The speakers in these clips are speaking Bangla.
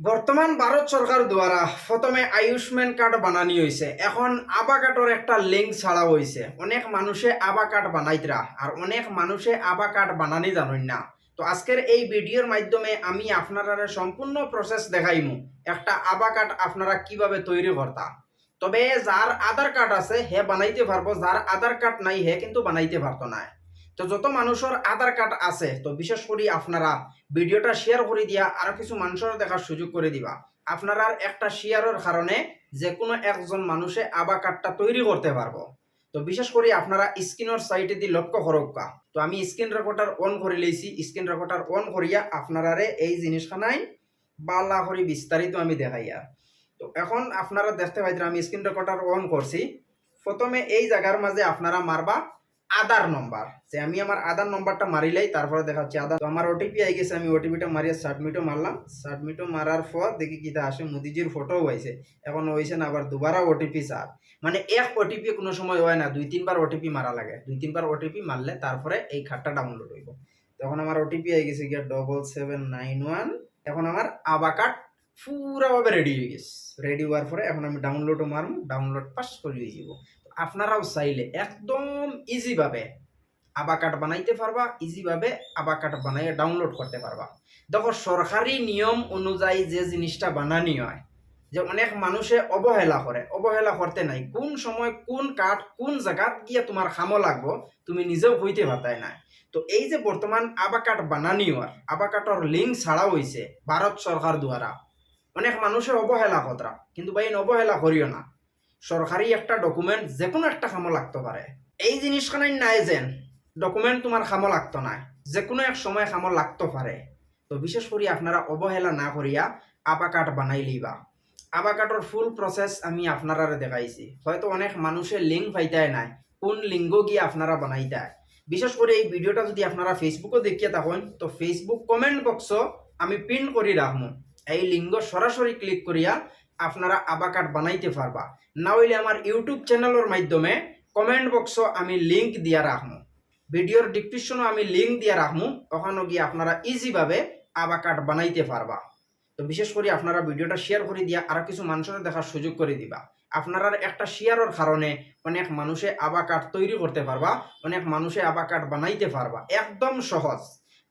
বর্তমান ভারত সরকার দ্বারা প্রথমে আয়ুষ্মান কার্ড বানানি হয়েছে এখন আবা কার্ডের একটা লিঙ্ক ছাড়া হয়েছে অনেক মানুষে আবা কার্ড বানাইতরা আর অনেক মানুষে আবা কার্ড বানানি জানেন না। তো আজকের এই ভিডিওর মাধ্যমে আমি আপনারা সম্পূর্ণ প্রসেস দেখাইমু। একটা আবা কার্ড আপনারা কীভাবে তৈরি করতা তবে যার আধার কার্ড আছে হে বানাইতে পারব যার আধার কার্ড নাই হে কিন্তু বানাইতে পারতো না তো যত মানুষের আধার কার্ড আছে, তো বিশেষ করে আপনারা ভিডিওটা শেয়ার করে দিয়া আরও কিছু মানুষের দেখার সুযোগ করে দিবা। আপনারা একটা শেয়ারের কারণে যে কোনো একজন মানুষে আবা কার্ডটা তৈরি করতে পারব। তো বিশেষ করে আপনারা স্ক্রিনের সাইটে দিয়ে লক্ষ্য করক্কা তো আমি স্ক্রিন রেকর্ডার অন করে লইছি। স্ক্রিন রেকর্ডার অন করিয়া আপনারারে এই জিনিসখানাই বালা করে বিস্তারিত আমি দেখাইয়া। তো এখন আপনারা দেখতে পাইতেন আমি স্ক্রিন রেকর্ডার অন করছি। প্রথমে এই জায়গার মাঝে আপনারা মারবা। আধার নম্বর যে আমি আমার আধার নম্বরটা মারিলাই তারপরে দেখাচ্ছি আধার। তো আমার ওটিপি আই গেছে, আমি ওটিপিটা মারিয়া সাবমিটও মারলাম। সাবমিটও মারার পর দেখি কিটা আসে, মোদিজির ফটোও হয়েছে। এখন হয়েছে না, আবার দুবারা ওটিপি স্যার মানে এক ওটিপি কোনো সময় হয় না, দুই, তিনবার ওটিপি মারা লাগে। দুই, তিনবার ওটিপি মারলে তারপরে এই খাটটা ডাউনলোড হইব। তখন আমার ওটিপি আই গেছে গিয়া ডবল সেভেন নাইন ওয়ান এখন আমার আবা কার্ড পুরাভাবে রেডি হয়ে গেছে। রেডি হওয়ার পরে এখন আমি ডাউনলোডও মারম ডাউনলোড পাস করে দিয়ে যাব আপনারাও চাইলে একদম ইজিভাবে আবা কার্ড বানাইতে পারবা ইজিভাবে আবা কার্ড বানাইয়ে ডাউনলোড করতে পারবা। দেখো, সরকারি নিয়ম অনুযায়ী যে জিনিসটা বানানি হয়, যে অনেক মানুষে অবহেলা করে, অবহেলা করতে নাই। কোন সময়, কোন কাঠ, কোন জায়গাত গিয়ে তোমার খামো লাগবো, তুমি নিজেও হইতে পারতাই না। তো এই যে বর্তমান আবা কার্ড বানানি হয় আবা কার্ডর লিঙ্ক ছাড়া হয়েছে ভারত সরকার দ্বারা। অনেক মানুষের অবহেলা কতরা। কিন্তু ভাই অবহেলা করিও না। সরকারি একটা ডকুমেন্ট যে কোনো একটা খামো লাগতে পারে। এই জিনিসখানাই নাই যেন। ডকুমেন্ট তোমার খামো লাগতো না যে কোনো এক সময় খামো লাগতে পারে তো বিশেষ করে আপনারা অবহেলা না করিয়া আবা কার্ড বানাই লইবা। আবা কার্ডর ফুল প্রসেস আমি আপনারা দেখাইছি। হয়তো অনেক মানুষের লিঙ্ক পাইতায় নাই। কোন লিঙ্গ গিয়ে আপনারা বানাইতায় বিশেষ করে এই ভিডিওটা যদি আপনারা ফেসবুকও দেখিয়ে থাকেন, তো ফেসবুক কমেন্ট বক্সও আমি পিন করে রাখব এই লিঙ্গ সরাসরি ক্লিক করিয়া আপনারা আবা কার্ড বানাইতে পারবা। না হইলে আমার ইউটিউব চ্যানেলের মাধ্যমে কমেন্ট বক্সও আমি লিঙ্ক দিয়া রাখব ভিডিওর ডিসক্রিপশনও আমি লিঙ্ক দিয়া রাখব ওখানে গিয়ে আপনারা ইজিভাবে আবা কার্ড বানাইতে পারবা। তো বিশেষ করে আপনারা ভিডিওটা শেয়ার করে দিয়া আরও কিছু মানুষের দেখার সুযোগ করে দিবা। আপনারা একটা শেয়ারের কারণে অনেক মানুষে আবা কার্ড তৈরি করতে পারবা, অনেক মানুষে আবা কার্ড বানাইতে পারবা। একদম সহজ।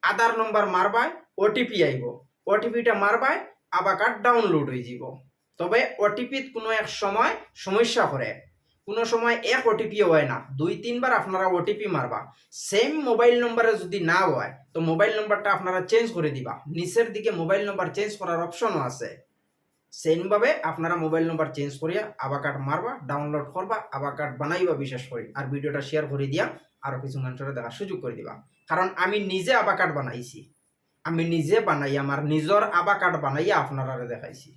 আধার নম্বর মারবায় ওটিপি আইব। ওটিপিটা মারবায় আবা কার্ড ডাউনলোড হয়ে যাব। তবে ওটিপিত কোনো এক সময় সমস্যা করে কোনো সময় এক ওটিপিও হয় না। দুই, তিনবার আপনারা ওটিপি মারবা। সেম মোবাইল নম্বরে যদি না হয়, তো মোবাইল নম্বরটা আপনারা চেঞ্জ করে দিবা। নিচের দিকে মোবাইল নম্বর চেঞ্জ করার অপশনও আছে। সেমভাবে আপনারা মোবাইল নম্বর চেঞ্জ করিয়া আবার কার্ড মারবা ডাউনলোড করবা আবার কার্ড বানাইবা বিশেষ করে। আর ভিডিওটা শেয়ার করে দিয়া আরও কিছু মানুষের দেখার সুযোগ করে দিবা। কারণ আমি নিজে আবা কার্ড বানাইছি। আমি নিজে বানাই আমার নিজের আবা কার্ড বানাইয়া আপনারা দেখাইছি।